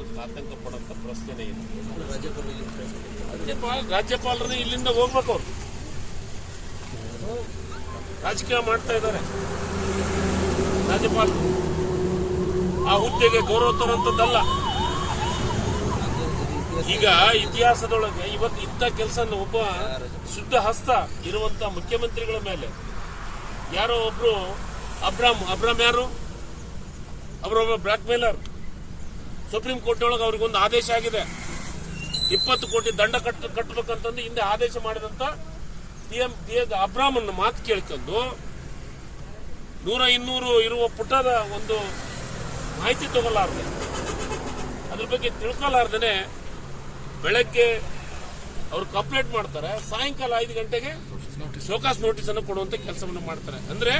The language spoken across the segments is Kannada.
ಆತಂಕ ಪಡುವಂತ ಪ್ರಶ್ನೆ ಇಲ್ಲ. ರಾಜ್ಯಪಾಲರು ಮಾಡಿದ್ರು. ರಾಜ್ಯಪಾಲ ರಾಜ್ಯಪಾಲರನ್ನ ಇಲ್ಲಿಂದ ಹೋಗ್ಬೇಕು ಅವ್ರು. ರಾಜಕೀಯ ಮಾಡ್ತಾ ಇದ್ದಾರೆ. ರಾಜ್ಯಪಾಲರು. ಆ ಹುದ್ದೆಗೆ ಗೌರವ ತರುವಂತದ್ದಲ್ಲ. ಈಗ ಇತಿಹಾಸದೊಳಗೆ ಇವತ್ತು ಇಂಥ ಕೆಲಸ ಒಬ್ಬ ಶುದ್ಧ ಹಸ್ತ ಇರುವಂತ ಮುಖ್ಯಮಂತ್ರಿಗಳ ಮೇಲೆ ಯಾರೋ ಒಬ್ರು ಅಬ್ರಾಮ್ ಅಬ್ರಾಮ್ ಯಾರು? ಅವರೊಬ್ಬ ಬ್ಲಾಕ್ ಮೇಲರ್ ಸುಪ್ರೀಂ ಕೋರ್ಟ್ ಒಳಗೆ ಅವ್ರಿಗೊಂದು ಆದೇಶ ಆಗಿದೆ. ಇಪ್ಪತ್ತು ಕೋಟಿ ದಂಡ ಕಟ್ಟ ಕಟ್ಟಬೇಕಂತಂದು ಹಿಂದೆ ಆದೇಶ ಮಾಡಿದಂತ ಪಿಎಂ ಅಬ್ರಾಮನ್ನ ಮಾತು ಕೇಳ್ಕೊಂಡು ನೂರ ಇನ್ನೂರು ಇರುವ ಪುಟದ ಒಂದು ಮಾಹಿತಿ ತಗೊಲಾರ್ದೆ. ಅದ್ರ ಬಗ್ಗೆ ತಿಳ್ಕೊಲಾರ್ದೇನೆ ಬೆಳಗ್ಗೆ ಅವ್ರು ಕಂಪ್ಲೇಂಟ್ ಮಾಡ್ತಾರೆ ಸಾಯಂಕಾಲ ಐದು ಗಂಟೆಗೆ ಶೋಕಾಸ್ ನೋಟಿಸ್ ಅನ್ನು ಕೊಡುವಂತ ಕೆಲಸವನ್ನು ಮಾಡ್ತಾರೆ. ಅಂದ್ರೆ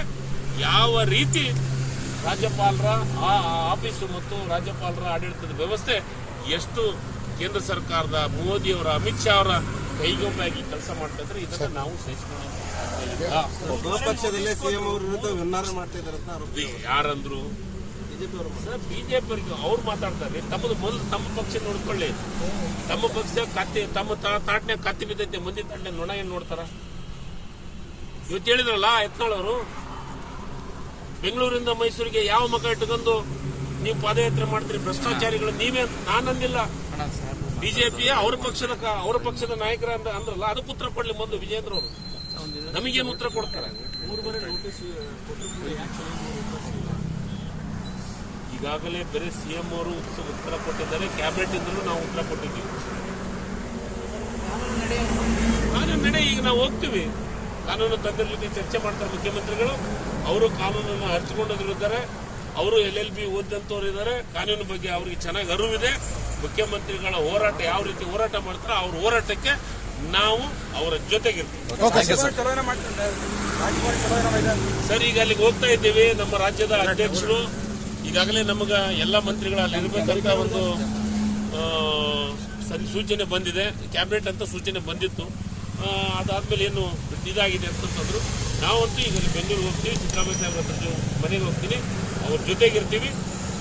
ಯಾವ ರೀತಿ ರಾಜ್ಯಪಾಲರ ಆ ಆಫೀಸು ಮತ್ತು ರಾಜ್ಯಪಾಲರ ಆಡಳಿತದ ವ್ಯವಸ್ಥೆ ಎಷ್ಟು ಕೇಂದ್ರ ಸರ್ಕಾರದ ಮೋದಿಯವರ ಅಮಿತ್ ಶಾ ಅವರ ಕೈಗೊಂಬಾಗಿ ಕೆಲಸ ಮಾಡ್ತಾ ಇದ್ರೆ ಇದನ್ನ ನಾವು ಇದು. ಯಾರಂದ್ರು? ಬಿಜೆಪಿ ಅವರು ಮಾತಾಡ್ತಾರೆ ತಮ್ಮದು ಮೊದಲು ತಮ್ಮ ಪಕ್ಷ ನೋಡ್ಕೊಳ್ಳಿ. ತಮ್ಮ ಪಕ್ಷ ಕತ್ತಿ ತಮ್ಮ ತಾ- ತಾಟ್ನ್ಯಾಗ ಕತ್ತಿ ಬಿದ್ದೈತೆ ಮಂದಿ ತಾಟ್ನೆ ನೊಣ ಏನ್ ನೋಡ್ತಾರ? ಇವತ್ತು ಹೇಳಿದ್ರಲ್ಲ ಯತ್ನಾಳ್ ಅವರು? ಬೆಂಗಳೂರಿಂದ ಮೈಸೂರಿಗೆ ಯಾವ ಮಗ ಇಟ್ಕೊಂಡು ನೀವು ಪಾದಯಾತ್ರೆ ಮಾಡ್ತೀರಿ? ಭ್ರಷ್ಟಾಚಾರಿಗಳು ನೀವೇ ನಾನಂದಿಲ್ಲ ಬಿಜೆಪಿಯ ಅವ್ರ ಪಕ್ಷದ ಅವ್ರ ಪಕ್ಷದ ನಾಯಕರ ಅಂದ ಅಂದ್ರಲ್ಲ ಅದಕ್ಕೆ ಉತ್ತರ ಕೊಡ್ಲಿ ಮೊದಲು ವಿಜೇಂದ್ರ ಅವರು. ನಮಗೇನು ಉತ್ತರ ಕೊಡ್ತಾರೆ? ಈಗಾಗಲೇ ಬೇರೆ ಸಿಎಂ ಅವರು ಉತ್ತರ ಕೊಟ್ಟಿದ್ದಾರೆ. ಕ್ಯಾಬಿನೆಟ್ ಇಂದಲೂ ನಾವು ಉತ್ತರ ಕೊಟ್ಟಿದ್ದೀವಿ. ನಡೆ ಈಗ ನಾವು ಹೋಗ್ತೀವಿ. ಕಾನೂನು ತಜ್ಞರ ಜೊತೆ ಚರ್ಚೆ ಮಾಡ್ತಾರೆ ಮುಖ್ಯಮಂತ್ರಿಗಳು. ಅವರು ಕಾನೂನನ್ನು ಅರಿತುಕೊಂಡೋರಿದ್ದಾರೆ ಅವರು ಎಲ್ ಎಲ್ ಬಿ ಓದಿದಂತವ್ರು ಇದ್ದಾರೆ. ಕಾನೂನು ಬಗ್ಗೆ ಅವರಿಗೆ ಚೆನ್ನಾಗಿ ಅರಿವಿದೆ. ಮುಖ್ಯಮಂತ್ರಿಗಳ ಹೋರಾಟ ಯಾವ ರೀತಿ ಹೋರಾಟ ಮಾಡ್ತಾರೆ ಅವ್ರ ಹೋರಾಟಕ್ಕೆ ನಾವು ಅವರ ಜೊತೆಗಿರ್ತೀವಿ. ಸರ್ ಈಗ ಅಲ್ಲಿಗೆ ಹೋಗ್ತಾ ಇದ್ದೀವಿ. ನಮ್ಮ ರಾಜ್ಯದ ಅಧ್ಯಕ್ಷರು. ಈಗಾಗಲೇ ನಮಗ ಎಲ್ಲ ಮಂತ್ರಿಗಳು ಅಲ್ಲಿ ಇರಬೇಕಂತ ಒಂದು ಸೂಚನೆ ಬಂದಿದೆ. ಕ್ಯಾಬಿನೆಟ್ ಅಂತ ಸೂಚನೆ ಬಂದಿತ್ತು. ಅದಾದ್ಮೇಲೆ ಏನು ಇದಾಗಿದೆ ಅಂತಂತಂದ್ರು ನಾವಂತೂ ಈಗ ಬೆಂಗಳೂರಿಗೆ ಹೋಗ್ತೀವಿ, ಸಿದ್ದರಾಮಯ್ಯ ಸಾಹೇಬ್ರ ಹತ್ರ ಮನೆಗೆ ಹೋಗ್ತೀನಿ. ಅವ್ರ ಜೊತೆಗಿರ್ತೀವಿ.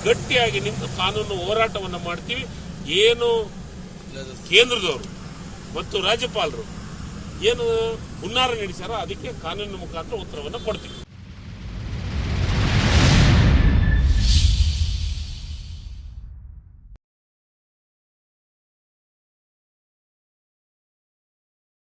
ಗಟ್ಟಿಯಾಗಿ ನಿಂತು ಕಾನೂನು ಹೋರಾಟವನ್ನು ಮಾಡ್ತೀವಿ. ಏನು ಕೇಂದ್ರದವರು ಮತ್ತು ರಾಜ್ಯಪಾಲರು ಏನು ಹುನ್ನಾರ ನಡೆಸ್ಯಾರೋ ಅದಕ್ಕೆ ಕಾನೂನಿನ ಮುಖಾಂತರ ಉತ್ತರವನ್ನು ಕೊಡ್ತೀವಿ.